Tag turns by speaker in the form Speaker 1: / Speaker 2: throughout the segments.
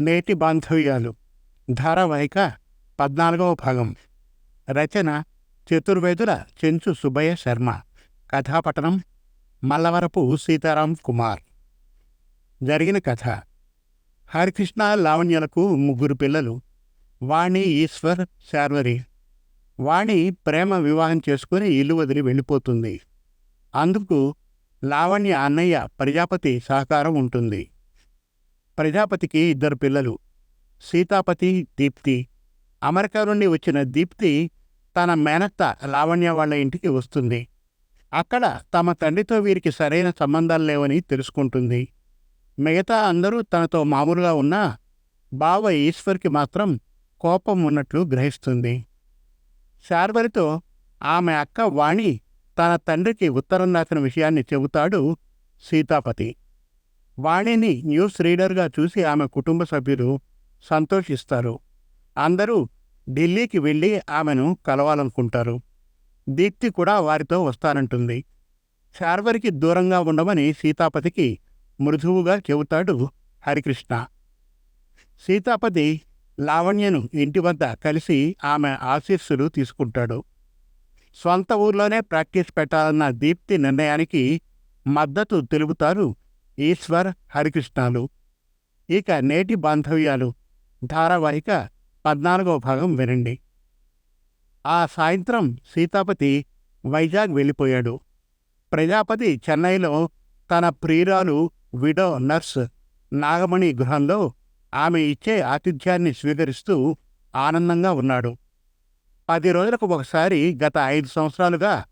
Speaker 1: నేటి బాంధవ్యాలు. ధారావాహిక పద్నాలుగవ భాగం. రచన చతుర్వేదుల చెంచు సుబ్బయ్య శర్మ. కథాపట్టణం మల్లవరపు సీతారాం కుమార్. జరిగిన కథ. హరికృష్ణ లావణ్యలకు ముగ్గురు పిల్లలు. వాణి ఈశ్వర్ శార్వరి. వాణి ప్రేమ వివాహం చేసుకుని ఇల్లు వదిలి వెళ్ళిపోతుంది. అందుకు లావణ్య అన్నయ్య ప్రజాపతి సహకారం ఉంటుంది. ప్రజాపతికి ఇద్దరు పిల్లలు సీతాపతి దీప్తి. అమెరికా నుండి వచ్చిన దీప్తి తన మేనత్త లావణ్య వాళ్ళ ఇంటికి వస్తుంది. అక్కడ తమ తండ్రితో వీరికి సరైన సంబంధాలు లేవని తెలుసుకుంటుంది. మిగతా అందరూ తనతో మామూలుగా ఉన్నా బావ ఈశ్వర్కి మాత్రం కోపం ఉన్నట్లు గ్రహిస్తుంది. శార్వరితో ఆమె అక్క వాణి తన తండ్రికి ఉత్తరం రాసిన విషయాన్ని చెబుతాడు సీతాపతి. వాణిని న్యూస్ రీడర్గా చూసి ఆమె కుటుంబ సభ్యులు సంతోషిస్తారు. అందరూ ఢిల్లీకి వెళ్ళి ఆమెను కలవాలనుకుంటారు. దీప్తి కూడా వారితో వస్తానంటుంది. శార్వరికి దూరంగా ఉండమని సీతాపతికి మృదువుగా చెబుతాడు హరికృష్ణ. సీతాపతి లావణ్యను ఇంటి వద్ద కలిసి ఆమె ఆశీస్సులు తీసుకుంటాడు. స్వంత ఊర్లోనే ప్రాక్టీస్ పెట్టాలన్న దీప్తి నిర్ణయానికి మద్దతు తెలుపుతారు ఈశ్వర్ హరికృష్ణాలు. ఇక నేటి బాంధవ్యాలు. ధారావాహిక పద్నాలుగవ భాగం వినండి. ఆ సాయంత్రం సీతాపతి వైజాగ్ వెళ్ళిపోయాడు. ప్రజాపతి చెన్నైలో తన ప్రియురాలు విడో నర్స్ నాగమణి గృహంలో ఆమె ఇచ్చే ఆతిథ్యాన్ని స్వీకరిస్తూ ఆనందంగా ఉన్నాడు. పది రోజులకు ఒకసారి గత ఐదు సంవత్సరాలుగా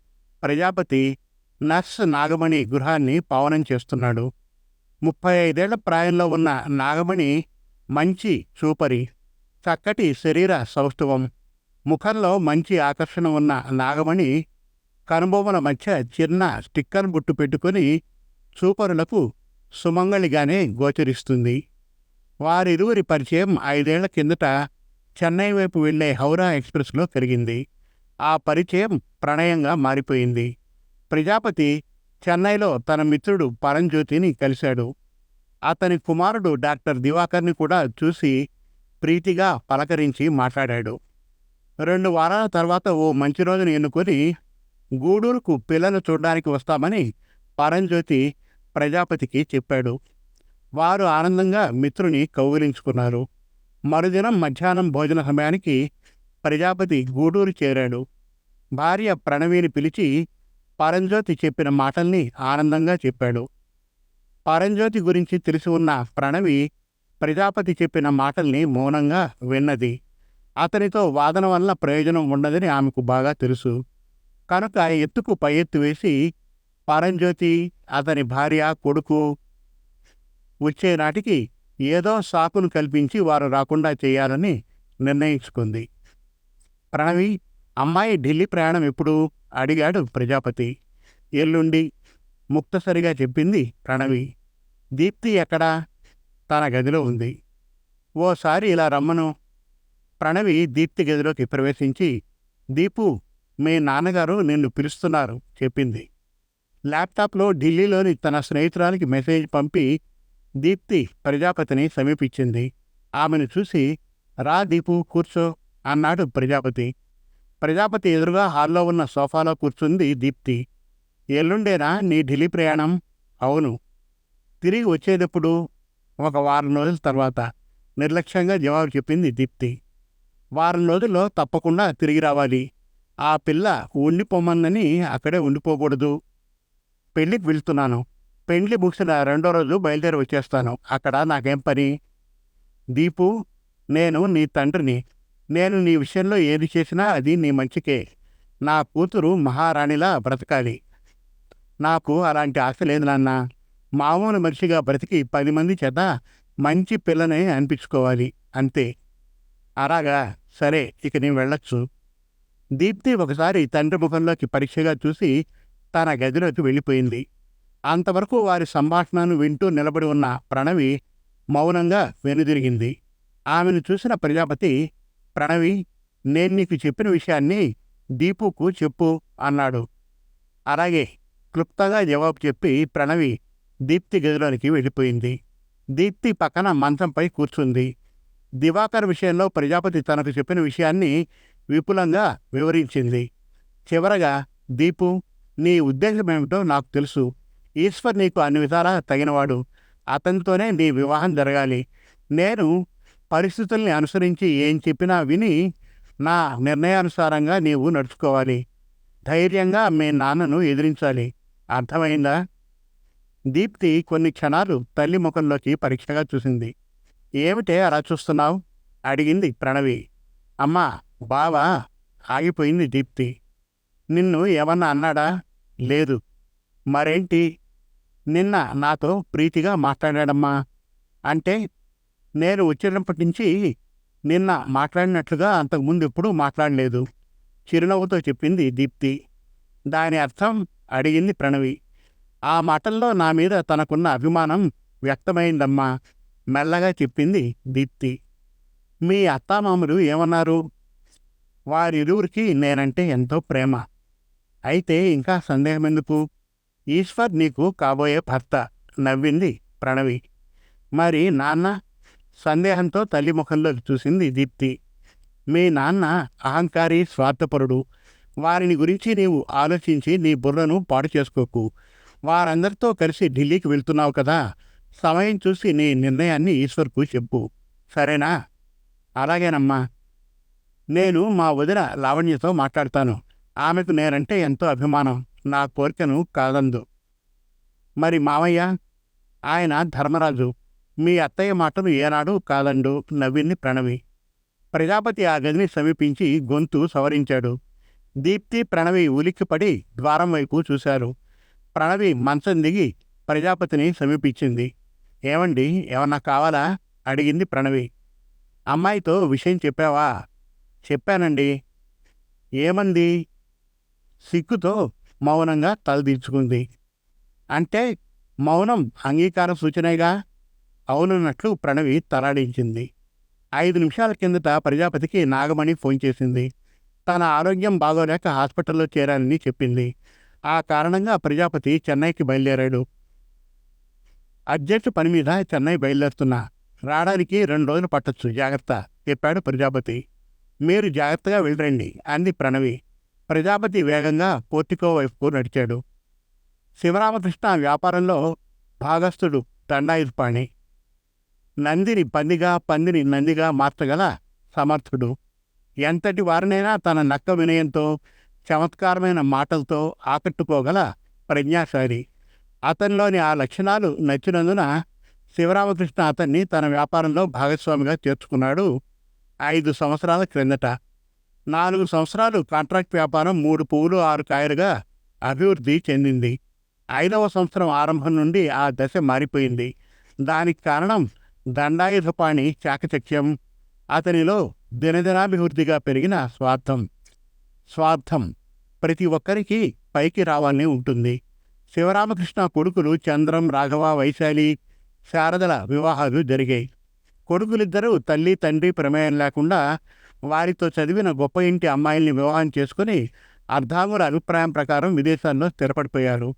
Speaker 1: ప్రజాపతి నర్స్ నాగమణి గృహాన్ని పావనం చేస్తున్నాడు. ముప్పై ఐదేళ్ళ ప్రాయంలో ఉన్న నాగమణి మంచి చూపరి చక్కటి శరీర సౌష్ఠవం. ముఖంలో మంచి ఆకర్షణ ఉన్న నాగమణి కనుబొమ్మల మధ్య చిన్న స్టిక్కర్ బుట్టు పెట్టుకుని చూపరులకు సుమంగళిగానే గోచరిస్తుంది. వారిరువురి పరిచయం ఐదేళ్ళ కిందట చెన్నై వైపు వెళ్ళే హౌరా ఎక్స్ప్రెస్లో పెరిగింది. ఆ పరిచయం ప్రణయంగా మారిపోయింది. ప్రజాపతి చెన్నైలో తన మిత్రుడు పరంజ్యోతిని కలిశాడు. అతని కుమారుడు డాక్టర్ దివాకర్ని కూడా చూసి ప్రీతిగా పలకరించి మాట్లాడాడు. రెండు వారాల తర్వాత ఓ మంచి రోజును ఎన్నుకొని గూడూరుకు పిల్లలు చూడడానికి వస్తామని పరంజ్యోతి ప్రజాపతికి చెప్పాడు. వారు ఆనందంగా మిత్రుని కౌగిలించుకున్నారు. మరుదినం మధ్యాహ్నం భోజన సమయానికి ప్రజాపతి గూడూరు చేరాడు. భార్య ప్రణవిని పిలిచి పరంజ్యోతి చెప్పిన మాటల్ని ఆనందంగా చెప్పాడు. పరంజ్యోతి గురించి తెలిసి ఉన్న ప్రణవి ప్రజాపతి చెప్పిన మాటల్ని మౌనంగా విన్నది. అతనితో వాదన వల్ల ప్రయోజనం ఉండదని ఆమెకు బాగా తెలుసు. కనుక ఎత్తుకు పై ఎత్తు వేసి పరంజ్యోతి అతని భార్య కొడుకు వచ్చే నాటికి ఏదో సాకును కల్పించి వారు రాకుండా చేయాలని నిర్ణయించుకుంది. ప్రణవి అమ్మాయి ఢిల్లీ ప్రయాణం ఎప్పుడు? అడిగాడు ప్రజాపతి. ఎల్లుండి ముక్తసరిగా చెప్పింది ప్రణవి. దీప్తి ఎక్కడా? తన గదిలో ఉంది. ఓసారి ఇలా రమ్మను. ప్రణవి దీప్తి గదిలోకి ప్రవేశించి దీపు మీ నాన్నగారు నిన్ను పిలుస్తున్నారు చెప్పింది. ల్యాప్టాప్లో ఢిల్లీలోని తన స్నేహితురాలికి మెసేజ్ పంపి దీప్తి ప్రజాపతిని సమీపించింది. ఆమెను చూసి రా దీపు కూర్చో అన్నాడు ప్రజాపతి. ప్రజాపతి ఎదురుగా హాల్లో ఉన్న సోఫాలో కూర్చుంది దీప్తి. ఎల్లుండేనా నీ ఢిల్లీ ప్రయాణం? అవును. తిరిగి వచ్చేటప్పుడు ఒక వారం రోజుల తర్వాత. నిర్లక్ష్యంగా జవాబు చెప్పింది దీప్తి. వారం రోజుల్లో తప్పకుండా తిరిగి రావాలి. ఆ పిల్ల ఉండిపోమన్నని అక్కడే ఉండిపోకూడదు. పెళ్ళికి వెళ్తున్నాను. పెళ్ళి ముగిసిన రెండో రోజు బయలుదేరి వచ్చేస్తాను. అక్కడ నాకేం పని? దీపు నేను నీ తండ్రిని నేను నీ విషయంలో ఏది చేసినా అది నీ మంచికే. నా కూతురు మహారాణిలా బ్రతకాలి. నాకు అలాంటి ఆశ లేదు నాన్న. మామూలు మనిషిగా బ్రతికి పది మంది చేత మంచి పిల్లని అనిపించుకోవాలి. అంతే. అలాగా. సరే ఇక నేను వెళ్ళొచ్చు. దీప్తి ఒకసారి తండ్రి ముఖంలోకి పరీక్షగా చూసి తన గదిలోకి వెళ్ళిపోయింది. అంతవరకు వారి సంభాషణను వింటూ నిలబడి ఉన్న ప్రణవి మౌనంగా వెనుదిరిగింది. ఆమెను చూసిన ప్రజాపతి ప్రణవి నేను నీకు చెప్పిన విషయాన్ని దీపుకు చెప్పు అన్నాడు. అలాగే క్లుప్తంగా జవాబు చెప్పి ప్రణవి దీప్తి గదిలోనికి వెళ్ళిపోయింది. దీప్తి పక్కన మంచంపై కూర్చుంది. దివాకర్ విషయంలో ప్రజాపతి తనకు చెప్పిన విషయాన్ని విపులంగా వివరించింది. చివరగా దీపు నీ ఉద్దేశం ఏమిటో నాకు తెలుసు. ఈశ్వర్ నీకు అన్ని విధాలా తగినవాడు. అతనితోనే నీ వివాహం జరగాలి. నేను పరిస్థితుల్ని అనుసరించి ఏం చెప్పినా విని నా నిర్ణయానుసారంగా నీవు నడుచుకోవాలి. ధైర్యంగా మీ నాన్నను ఎదిరించాలి. అర్థమైందా? దీప్తి కొన్ని క్షణాలు తల్లి ముఖంలోకి పరీక్షగా చూసింది. ఏమిటే అలా చూస్తున్నావు? అడిగింది ప్రణవి. అమ్మా బావా ఆగిపోయింది దీప్తి. నిన్ను ఏమన్నా అన్నాడా? లేదు. మరేంటి? నిన్న నాతో ప్రీతిగా మాట్లాడాడమ్మా. అంటే నేను వచ్చినప్పటి నుంచి నిన్న మాట్లాడినట్లుగా అంతకుముందు ఎప్పుడూ మాట్లాడలేదు. చిరునవ్వుతో చెప్పింది దీప్తి. దాని అర్థం అడిగింది ప్రణవి. ఆ మాటల్లో నా మీద తనకున్న అభిమానం వ్యక్తమైందమ్మా మెల్లగా చెప్పింది దీప్తి. మీ అత్తామామలు ఏమన్నారు? వారిరువురికి నేనంటే ఎంతో ప్రేమ. అయితే ఇంకా సందేహం ఎందుకు ఈశ్వర్ నీకు కాబోయే భర్త నవ్వింది ప్రణవి. మరి నాన్న సందేహంతో తల్లి ముఖంలోకి చూసింది దీప్తి. మీ నాన్న అహంకారి స్వార్థపరుడు. వారిని గురించి నీవు ఆలోచించి నీ బుర్రను పాడు చేసుకోకు. వారందరితో కలిసి ఢిల్లీకి వెళ్తున్నావు కదా. సమయం చూసి నీ నిర్ణయాన్ని ఈశ్వర్కు చెప్పు. సరేనా? అలాగేనమ్మా. నేను మా వదిన లావణ్యతో మాట్లాడతాను. ఆమెకు నేనంటే ఎంతో అభిమానం. నా కోరికను కాదందు. మరి మావయ్య ఆయన ధర్మరాజు. మీ అత్తయ్య మాటను ఏనాడు కాదండు నవ్వింది ప్రణవి. ప్రజాపతి ఆ గదిని సమీపించి గొంతు సవరించాడు. దీప్తి ప్రణవి ఉలిక్కిపడి ద్వారం వైపు చూశారు. ప్రణవి మంచం దిగి ప్రజాపతిని సమీపించింది. ఏమండి ఏమన్నా కావాలా? అడిగింది ప్రణవి. అమ్మాయితో విషయం చెప్పావా? చెప్పానండి. ఏమంది? సిగ్గుతో మౌనంగా తలదీచుకుంది. అంటే మౌనం అంగీకార సూచనేగా? అవునన్నట్లు ప్రణవి తలాడించింది. ఐదు నిమిషాల కిందట ప్రజాపతికి నాగమణి ఫోన్ చేసింది. తన ఆరోగ్యం బాగోలేక హాస్పిటల్లో చేరాలని చెప్పింది. ఆ కారణంగా ప్రజాపతి చెన్నైకి బయలుదేరాడు. అర్జెంట్ పని మీద చెన్నై బయలుదేరుతున్నా. రావడానికి రెండు రోజులు పట్టొచ్చు. జాగ్రత్త చెప్పాడు ప్రజాపతి. మీరు జాగ్రత్తగా వెళ్ళరండి అంది ప్రణవి. ప్రజాపతి వేగంగా పోర్టికో వైపుకు నడిచాడు. శివరామకృష్ణ వ్యాపారంలో భాగస్థుడు దండాయుధపాణి. నందిని పందిగా పందిని నందిగా మార్చగల సమర్థుడు. ఎంతటి వారినైనా తన నక్క వినయంతో చమత్కారమైన మాటలతో ఆకట్టుకోగల ప్రజ్ఞాశాలి. అతనిలోని ఆ లక్షణాలు నచ్చినందున శివరామకృష్ణ అతన్ని తన వ్యాపారంలో భాగస్వామిగా చేర్చుకున్నాడు ఐదు సంవత్సరాల క్రిందట. నాలుగు సంవత్సరాలు కాంట్రాక్ట్ వ్యాపారం మూడు పువ్వులు ఆరు కాయలుగా అభివృద్ధి చెందింది. ఐదవ సంవత్సరం ఆరంభం నుండి ఆ దశ మారిపోయింది. దానికి కారణం దండాయుధపాణి చాకచక్యం అతనిలో దినదినాభివృద్ధిగా పెరిగిన స్వార్థం. స్వార్థం ప్రతి ఒక్కరికి పైకి రావాలని ఉంటుంది. శివరామకృష్ణ కొడుకులు చంద్రం రాఘవ వైశాలి శారదల వివాహాలు జరిగాయి. కొడుకులిద్దరూ తల్లి తండ్రి ప్రమేయం లేకుండా వారితో చదివిన గొప్ప ఇంటి అమ్మాయిల్ని వివాహం చేసుకుని అర్ధాంగుల అభిప్రాయం ప్రకారం విదేశాల్లో స్థిరపడిపోయారు.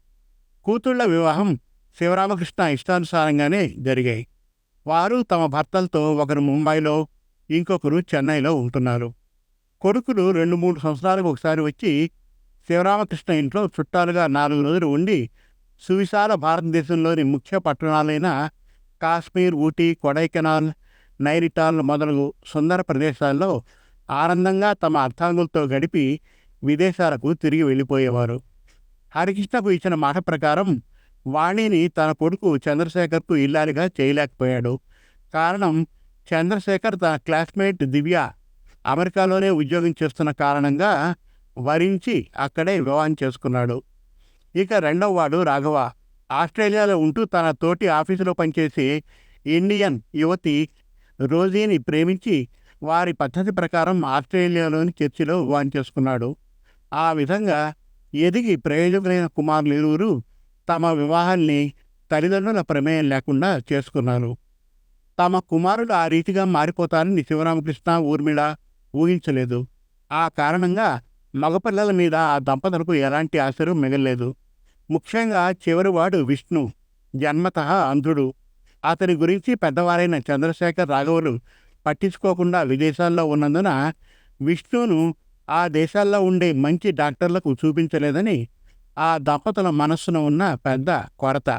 Speaker 1: కూతుళ్ళ వివాహం శివరామకృష్ణ ఇష్టానుసారంగానే జరిగాయి. వారు తమ భర్తలతో ఒకరు ముంబైలో ఇంకొకరు చెన్నైలో ఉంటున్నారు. కొడుకులు రెండు మూడు సంవత్సరాలకు ఒకసారి వచ్చి శివరామకృష్ణ ఇంట్లో చుట్టాలుగా నాలుగు రోజులు ఉండి సువిశాల భారతదేశంలోని ముఖ్య పట్టణాలైన కాశ్మీర్ ఊటీ కొడైకెనాల్ నైరిటాల్ మొదలగు సుందర ప్రదేశాల్లో ఆనందంగా తమ అర్థాంగులతో గడిపి విదేశాలకు తిరిగి వెళ్ళిపోయేవారు. హరికృష్ణకు ఇచ్చిన మాట ప్రకారం వాణిని తన కొడుకు చంద్రశేఖర్కు ఇల్లాలిగా చేయలేకపోయాడు. కారణం చంద్రశేఖర్ తన క్లాస్మేట్ దివ్య అమెరికాలోనే ఉద్యోగం చేస్తున్న కారణంగా వరించి అక్కడే వివాహం చేసుకున్నాడు. ఇక రెండవ వాడు రాఘవ. ఆస్ట్రేలియాలో ఉంటూ తన తోటి ఆఫీసులో పనిచేసే ఇండియన్ యువతి రోజీని ప్రేమించి వారి పద్ధతి ప్రకారం ఆస్ట్రేలియాలోని చర్చిలో వివాహం చేసుకున్నాడు. ఆ విధంగా ఎదిగి ప్రయోజకులైన కుమారులు ఇరువురు తమ వివాహాన్ని తల్లిదండ్రుల ప్రమేయం లేకుండా చేసుకున్నారు. తమ కుమారుడు ఆ రీతిగా మారిపోతారని శివరామకృష్ణ ఊర్మిళ ఊహించలేదు. ఆ కారణంగా మగపిల్లల మీద ఆ దంపతులకు ఎలాంటి ఆశలు మిగలేదు ముఖ్యంగా చివరివాడు విష్ణు జన్మత అంధుడు. అతని గురించి పెద్దవారైన చంద్రశేఖర్ రాఘవులు పట్టించుకోకుండా విదేశాల్లో ఉన్నందున విష్ణును ఆ దేశాల్లో ఉండే మంచి డాక్టర్లకు చూపించలేదని ఆ దంపతుల మనస్సున ఉన్న పెద్ద కొరత.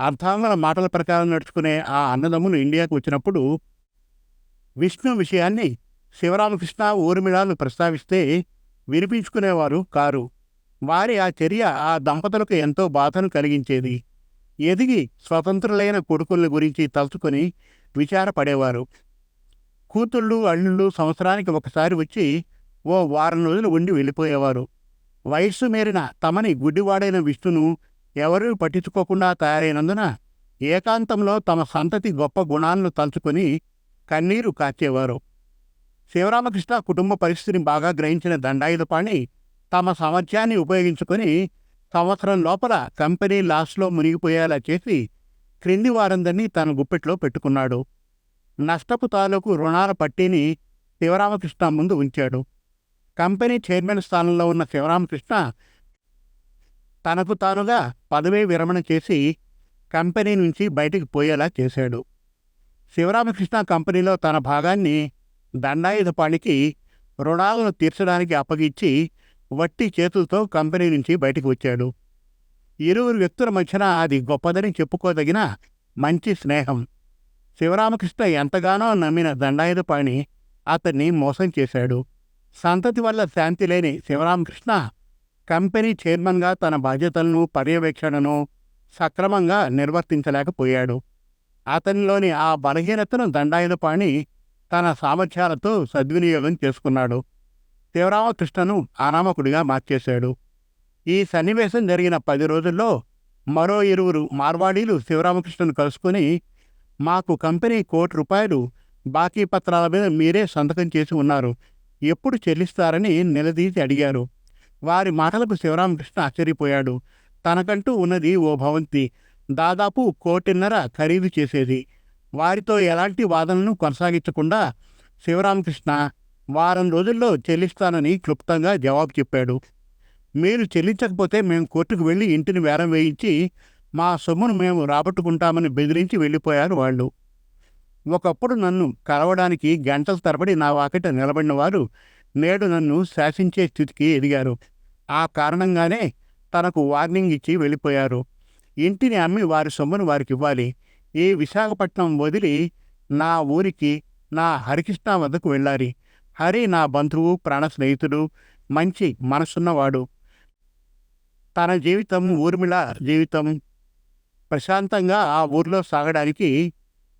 Speaker 1: అర్థాంగల మాటల ప్రకారం నడుచుకునే ఆ అన్నదమ్ములు ఇండియాకు వచ్చినప్పుడు విష్ణు విషయాన్ని శివరామకృష్ణ ఊర్మిళాలు ప్రస్తావిస్తే వినిపించుకునేవారు కారు. వారి ఆ చర్య ఆ దంపతులకు ఎంతో బాధను కలిగించేది. ఎదిగి స్వతంత్రులైన కొడుకుల గురించి తలుచుకొని విచారపడేవారు. కూతుళ్ళు అల్లుళ్ళు సంవత్సరానికి ఒకసారి వచ్చి ఓ వారం రోజులు ఉండి వెళ్ళిపోయేవారు. వయస్సు మేరిన తమని గుడ్డివాడైన విష్ణును ఎవరూ పట్టించుకోకుండా తయారైనందున ఏకాంతంలో తమ సంతతి గొప్ప గుణాలను తలుచుకొని కన్నీరు కాచేవారు. శివరామకృష్ణ కుటుంబ పరిస్థితిని బాగా గ్రహించిన దండాయుధపాణి తమ సామర్థ్యాన్ని ఉపయోగించుకొని సంవత్సరం లోపల కంపెనీ లాస్లో మునిగిపోయేలా చేసి క్రింది వారందరినీ తన గుప్పెట్లో పెట్టుకున్నాడు. నష్టపు తాలూకు రుణాల పట్టీని శివరామకృష్ణ ముందు ఉంచాడు. కంపెనీ చైర్మన్ స్థానంలో ఉన్న శివరామకృష్ణ తనకు తానుగా పదవీ విరమణ చేసి కంపెనీ నుంచి బయటికి పోయేలా చేశాడు. శివరామకృష్ణ కంపెనీలో తన భాగాన్ని దండాయుధపాణికి రుణాలను తీర్చడానికి అప్పగించి వట్టి చేతులతో కంపెనీ నుంచి బయటికి వచ్చాడు. ఇరువురు వ్యక్తుల మధ్యన అది గొప్పదని చెప్పుకోదగిన మంచి స్నేహం. శివరామకృష్ణ ఎంతగానో నమ్మిన దండాయుధపాణి అతన్ని మోసం చేశాడు. సంతతి వల్ల శాంతి లేని శివరామకృష్ణ కంపెనీ చైర్మన్గా తన బాధ్యతలను పర్యవేక్షణను సక్రమంగా నిర్వర్తించలేకపోయాడు. అతనిలోని ఆ బలహీనతను దండాయుధపాణి తన సామర్థ్యాలతో సద్వినియోగం చేసుకున్నాడు. శివరామకృష్ణను అనామకుడిగా మార్చేశాడు. ఈ సన్నివేశం జరిగిన పది రోజుల్లో మరో ఇరువురు మార్వాడీలు శివరామకృష్ణను కలుసుకుని మాకు కంపెనీ కోటి రూపాయలు బాకీ పత్రాల మీద మీరే సంతకం చేసి ఉన్నారు. ఎప్పుడు చెల్లిస్తారని నిలదీసి అడిగారు. వారి మాటలకు శివరామకృష్ణ ఆశ్చర్యపోయాడు. తనకంటూ ఉన్నది ఓ భవంతి. దాదాపు కోటిన్నర ఖరీదు చేసేది. వారితో ఎలాంటి వాదనను కొనసాగించకుండా శివరామకృష్ణ వారం రోజుల్లో చెల్లిస్తానని క్లుప్తంగా జవాబు చెప్పాడు. మీరు చెల్లించకపోతే మేము కోర్టుకు వెళ్ళి ఇంటిని వేరం వేయించి మా సొమ్మును మేము రాబట్టుకుంటామని బెదిరించి వెళ్ళిపోయారు వాళ్ళు. ఒకప్పుడు నన్ను కలవడానికి గంటల తరబడి నా వాకిట నిలబడిన వారు నేడు నన్ను శాసించే స్థితికి ఎదిగారు. ఆ కారణంగానే తనకు వార్నింగ్ ఇచ్చి వెళ్ళిపోయారు. ఇంటిని అమ్మి వారి సొమ్మును వారికి ఇవ్వాలి ఈ విశాఖపట్నం వదిలి నా ఊరికి నా హరికృష్ణ వద్దకు వెళ్ళాలి. హరి నా బంధువు ప్రాణ స్నేహితుడు మంచి మనసున్నవాడు. తన జీవితం ఊర్మిళ జీవితం. ప్రశాంతంగా ఆ ఊర్లో సాగడానికి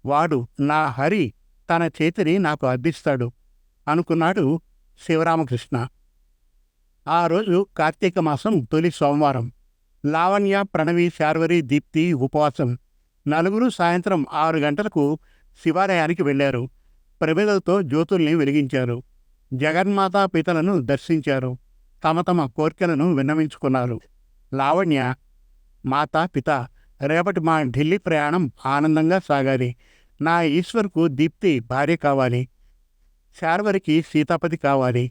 Speaker 1: వాడు నా హరి తన చేతిని నాకు అద్దిస్తాడు అనుకున్నాడు శివరామకృష్ణ. ఆ రోజు కార్తీక మాసం తొలి సోమవారం. లావణ్య ప్రణవి శార్వరి దీప్తి ఉపవాసం. నలుగురు సాయంత్రం ఆరు గంటలకు శివాలయానికి వెళ్ళారు. ప్రమిదలతో జ్యోతుల్ని వెలిగించారు. జగన్మాతా పితలను దర్శించారు. తమ తమ కోర్కెలను విన్నవించుకున్నారు. లావణ్య మాతా పిత రేపటి మా ఢిల్లీ ప్రయాణం ఆనందంగా సాగాలి. నా ఈశ్వర్కు దీప్తి భార్య కావాలి. శార్వరికి సీతాపతి కావాలి.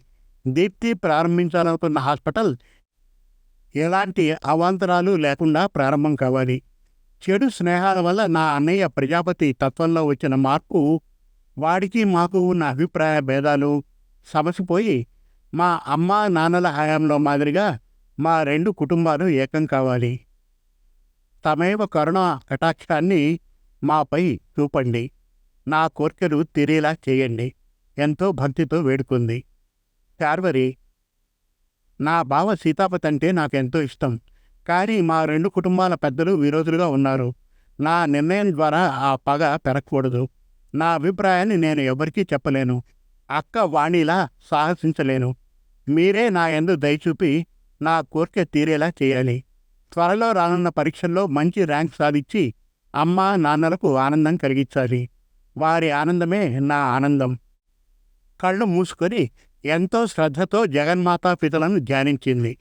Speaker 1: దీప్తి ప్రారంభించాలనుకున్న హాస్పిటల్ ఎలాంటి అవాంతరాలు లేకుండా ప్రారంభం కావాలి. చెడు స్నేహాల వల్ల నా అన్నయ్య ప్రజాపతి తత్వంలో వచ్చిన మార్పు వాడికి మాకు ఉన్న అభిప్రాయ భేదాలు సమసిపోయి మా అమ్మ నాన్నల హయాంలో మాదిరిగా మా రెండు కుటుంబాలు ఏకం కావాలి. తమేవ కరుణ కటాక్షాన్ని మాపై చూపండి. నా కోర్కెలు తీరేలా చేయండి. ఎంతో భక్తితో వేడుకుంది. శార్వరి నా బావ సీతాపతి అంటే నాకెంతో ఇష్టం. కానీ మా రెండు కుటుంబాల పెద్దలు విరోధులుగా ఉన్నారు. నా నిర్ణయం ద్వారా ఆ పగ పెరగకూడదు. నా అభిప్రాయాన్ని నేను ఎవరికీ చెప్పలేను. అక్క వాణిలా సాహసించలేను. మీరే నా ఎందు దయచూపి నా కోరిక తీరేలా చేయాలి. త్వరలో రానున్న పరీక్షల్లో మంచి ర్యాంక్ సాధించి అమ్మ నాన్నలకు ఆనందం కలిగించాలి. వారి ఆనందమే నా ఆనందం. కళ్ళు మూసుకొని ఎంతో శ్రద్ధతో జగన్మాతా పితలను ధ్యానించింది.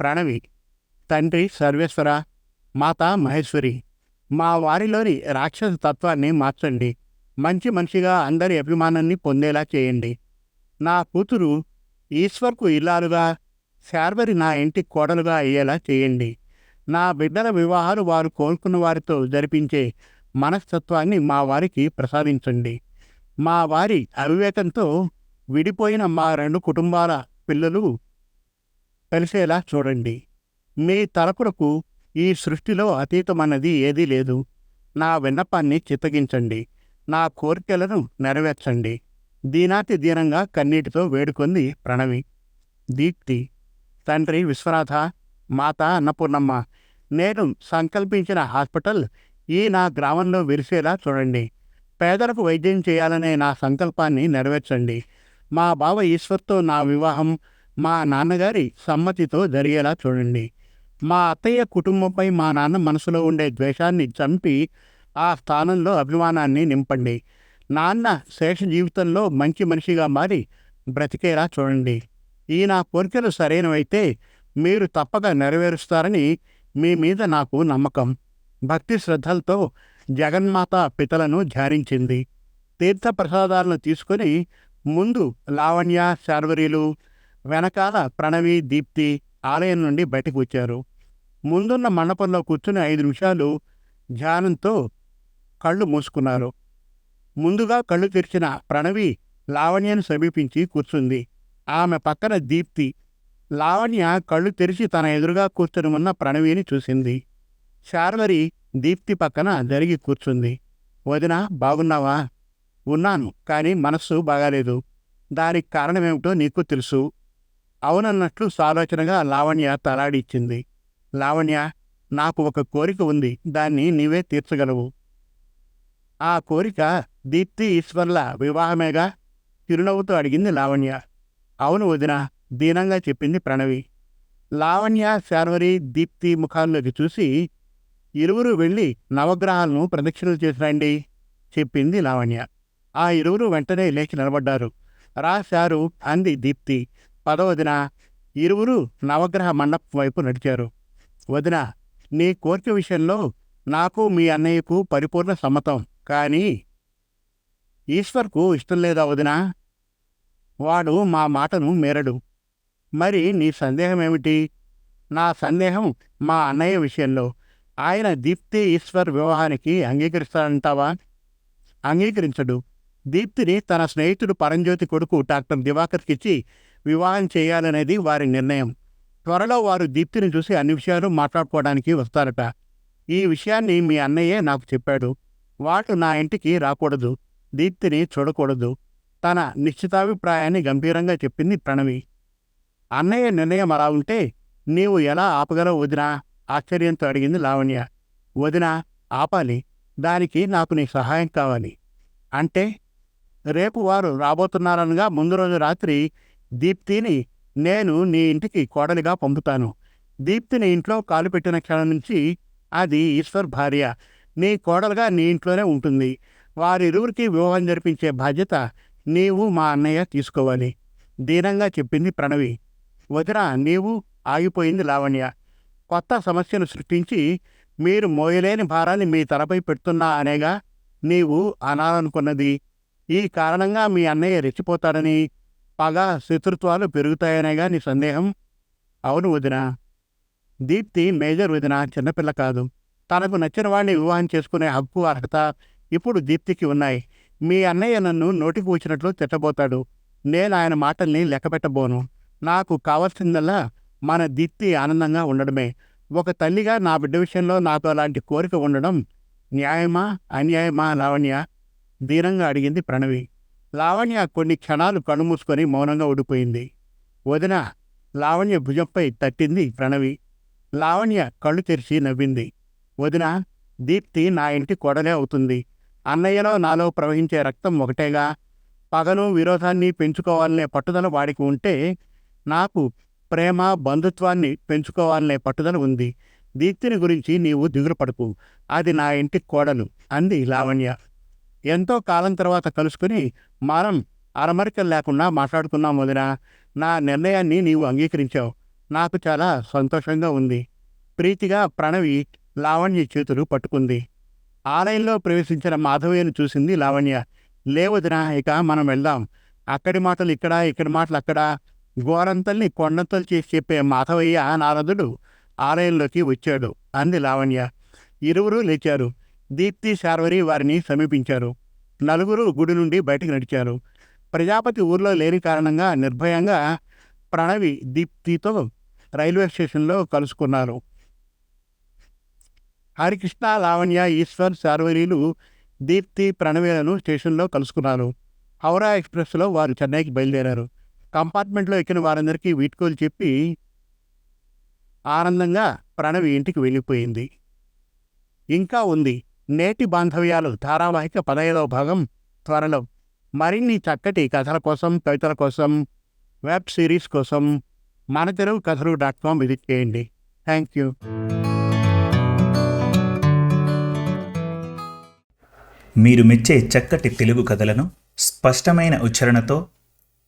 Speaker 1: ప్రణవి తండ్రి సర్వేశ్వర మాత మహేశ్వరి మా వారిలోని రాక్షస తత్వాన్ని మార్చండి. మంచి మనిషిగా అందరి అభిమానాన్ని పొందేలా చేయండి. నా కూతురు ఈశ్వర్కు ఇల్లాలుగా శార్వరి నా ఇంటి కోడలుగా అయ్యేలా చేయండి. నా బిడ్డల వివాహాలు వారు కోరుకున్న వారితో జరిపించే మనస్తత్వాన్ని మా వారికి ప్రసాదించండి. మా వారి అవివేకంతో విడిపోయిన మా రెండు కుటుంబాల పిల్లలు కలిసేలా చూడండి. మీ తలపులకు ఈ సృష్టిలో అతీతమన్నది ఏదీ లేదు. నా విన్నపాన్ని చిత్తగించండి. నా కోరికలను నెరవేర్చండి. దీనాతి దీనంగా కన్నీటితో వేడుకొంది ప్రణవి. దీప్తి. తండ్రి విశ్వనాథ మాత అన్నపూర్ణమ్మ నేను సంకల్పించిన హాస్పిటల్ ఈ నా గ్రామంలో విరిసేలా చూడండి. పేదలకు వైద్యం చేయాలనే నా సంకల్పాన్ని నెరవేర్చండి. మా బావ ఈశ్వర్తో నా వివాహం మా నాన్నగారి సమ్మతితో జరిగేలా చూడండి. మా అత్తయ్య కుటుంబంపై మా నాన్న మనసులో ఉండే ద్వేషాన్ని చంపి ఆ స్థానంలో అభిమానాన్ని నింపండి. నాన్న శేష జీవితంలో మంచి మనిషిగా మారి బ్రతికేలా చూడండి. ఈ నా కోరికలు సరైనవైతే మీరు తప్పక నెరవేరుస్తారని మీ మీద నాకు నమ్మకం. భక్తి శ్రద్ధలతో జగన్మాత పితలను ధ్యానించింది. తీర్థప్రసాదాలను తీసుకొని ముందు లావణ్య శార్వరీలు వెనకాల ప్రణవి దీప్తి ఆలయం నుండి బయటకు వచ్చారు. ముందున్న మండపంలో కూర్చుని ఐదు నిమిషాలు ధ్యానంతో కళ్ళు మూసుకున్నారు. ముందుగా కళ్ళు తెరిచిన ప్రణవి లావణ్యను సమీపించి కూర్చుంది. ఆమె పక్కన దీప్తి లావణ్య కళ్ళు తెరిచి తన ఎదురుగా కూర్చొని ఉన్న ప్రణవిని చూసింది. శార్వరి దీప్తి పక్కన జరిగి కూర్చుంది. వదిన బాగున్నావా? ఉన్నాను కానీ మనస్సు బాగాలేదు. దానికి కారణమేమిటో నీకు తెలుసు. అవునన్నట్లు సాలోచనగా లావణ్య తలాడిచ్చింది. లావణ్య నాకు ఒక కోరిక ఉంది దాన్ని నీవే తీర్చగలవు. ఆ కోరిక దీప్తి ఈశ్వర్ల వివాహమేగా? చిరునవ్వుతో అడిగింది లావణ్య. అవును వదిన దీనంగా చెప్పింది ప్రణవి. లావణ్య శార్వరి దీప్తి ముఖాల్లోకి చూసి ఇరువురు వెళ్ళి నవగ్రహాలను ప్రదక్షిణలు చేసిరండి చెప్పింది లావణ్య. ఆ ఇరువురు వెంటనే లేచి నిలబడ్డారు. రాశారు అంది దీప్తి. పదవదిన ఇరువురు నవగ్రహ మండపం వైపు నడిచారు. వదిన నీ కోరిక విషయంలో నాకు మీ అన్నయ్యకు పరిపూర్ణ సమ్మతం కానీ ఈశ్వర్కు ఇష్టం లేదా వదినా? వాడు మా మాటను మేరడు. మరి నీ సందేహం ఏమిటి? నా సందేహం మా అన్నయ్య విషయంలో. ఆయన దీప్తి ఈశ్వర్ వివాహానికి అంగీకరిస్తాడంటావా? అంగీకరించడు. దీప్తిని తన స్నేహితుడు పరంజ్యోతి కొడుకు డాక్టర్ దివాకర్కిచ్చి వివాహం చేయాలనేది వారి నిర్ణయం. త్వరలో వారు దీప్తిని చూసి అన్ని విషయాలు మాట్లాడుకోవడానికి వస్తారట. ఈ విషయాన్ని మీ అన్నయ్యే నాకు చెప్పాడు. వాడు నా ఇంటికి రాకూడదు. దీప్తిని చూడకూడదు. తన నిశ్చితాభిప్రాయాన్ని గంభీరంగా చెప్పింది ప్రణవి. అన్నయ్య నిర్ణయం అలా ఉంటే నీవు ఎలా ఆపగలవు వదినా? ఆశ్చర్యంతో అడిగింది లావణ్య. వదినా ఆపాలి. దానికి నాకు నీ సహాయం కావాలి. అంటే రేపు వారు రాబోతున్నారనగా ముందు రోజు రాత్రి దీప్తిని నేను నీ ఇంటికి కోడలిగా పంపుతాను. దీప్తిని ఇంట్లో కాలు పెట్టిన క్షణం నుంచి అది ఈశ్వర్ భార్య. నీ కోడలుగా నీ ఇంట్లోనే ఉంటుంది. వారిరువురికి వివాహం జరిపించే బాధ్యత నీవు మా అన్నయ్య తీసుకోవాలి. దీనంగా చెప్పింది ప్రణవి. వదిన నీవు ఆగిపోయింది లావణ్య. కొత్త సమస్యను సృష్టించి మీరు మోయలేని భారాన్ని మీ తలపై పెడుతున్నా అనేగా నీవు అనాలనుకున్నది. ఈ కారణంగా మీ అన్నయ్య రెచ్చిపోతాడని పగ శత్రుత్వాలు పెరుగుతాయనేగా నీ సందేహం? అవును వదిన. దీప్తి మేజర్ వదిన చిన్నపిల్ల కాదు. తనకు నచ్చిన వాడిని వివాహం చేసుకునే హక్కు అర్హత ఇప్పుడు దీప్తికి ఉన్నాయి. మీ అన్నయ్య నన్ను నోటికి వచ్చినట్లు తిట్టబోతాడు. నేను ఆయన మాటల్ని లెక్కపెట్టబోను. నాకు కావాల్సిందల్లా మన దీప్తి ఆనందంగా ఉండడమే. ఒక తల్లిగా నా బిడ్డ విషయంలో నాకు అలాంటి కోరిక ఉండడం న్యాయమా అన్యాయమా లావణ్య? దీనంగా అడిగింది ప్రణవి. లావణ్య కొన్ని క్షణాలు కనుమూసుకొని మౌనంగా ఊడిపోయింది. వదిన లావణ్య భుజంపై తట్టింది ప్రణవి. లావణ్య కళ్ళు తెరిచి నవ్వింది. వదిన దీప్తి నా ఇంటి కొడలే అవుతుంది. అన్నయ్యలో నాలో ప్రవహించే రక్తం ఒకటేగా. పగను విరోధాన్ని పెంచుకోవాలనే పట్టుదల వాడికి ఉంటే నాకు ప్రేమ బంధుత్వాన్ని పెంచుకోవాలనే పట్టుదల ఉంది. దీప్తిని గురించి నీవు దిగులు పడుకు. అది నా ఇంటి కోడలు అంది లావణ్య. ఎంతో కాలం తర్వాత కలుసుకుని మనం అరమరికలు లేకుండా మాట్లాడుకున్నాం వదిన. నా నిర్ణయాన్ని నీవు అంగీకరించావు. నాకు చాలా సంతోషంగా ఉంది. ప్రీతిగా ప్రణవి లావణ్య చేతులు పట్టుకుంది. ఆలయంలో ప్రవేశించిన మాధవయ్యను చూసింది లావణ్య. లేవదినా ఇక మనం వెళ్దాం. అక్కడి మాటలు ఇక్కడ ఇక్కడి మాటలు అక్కడ. గోరంతల్ని కొండంతలు చేసి చెప్పే మాధవయ్య నారదుడు ఆలయంలోకి వచ్చాడు. అంది లావణ్య. ఇరువురు లేచారు. దీప్తి శార్వరి వారిని సమీపించారు. నలుగురు గుడి నుండి బయటకు నడిచారు. ప్రజాపతి ఊర్లో లేని కారణంగా నిర్భయంగా ప్రణవి దీప్తితో రైల్వే స్టేషన్లో కలుసుకున్నారు. హరికృష్ణ లావణ్య ఈశ్వర్ శార్వరీలు దీప్తి ప్రణవీలను స్టేషన్లో కలుసుకున్నారు. హౌరా ఎక్స్ప్రెస్లో వారు చెన్నైకి బయలుదేరారు. కంపార్ట్మెంట్లో ఎక్కిన వారందరికీ వీట్కోలు చెప్పి ఆనందంగా ప్రణవి ఇంటికి వెళ్ళిపోయింది. ఇంకా ఉంది. నేటి బాంధవ్యాలు ధారావాహిక పదహైదవ భాగం త్వరలో. మరిన్ని చక్కటి కథల కోసం కవితల కోసం వెబ్ సిరీస్ కోసం మన తెలుగు కథలు డాట్ కామ్ విజిట్ చేయండి. Thank you.
Speaker 2: మీరు మెచ్చే చక్కటి తెలుగు కథలను స్పష్టమైన ఉచ్చారణతో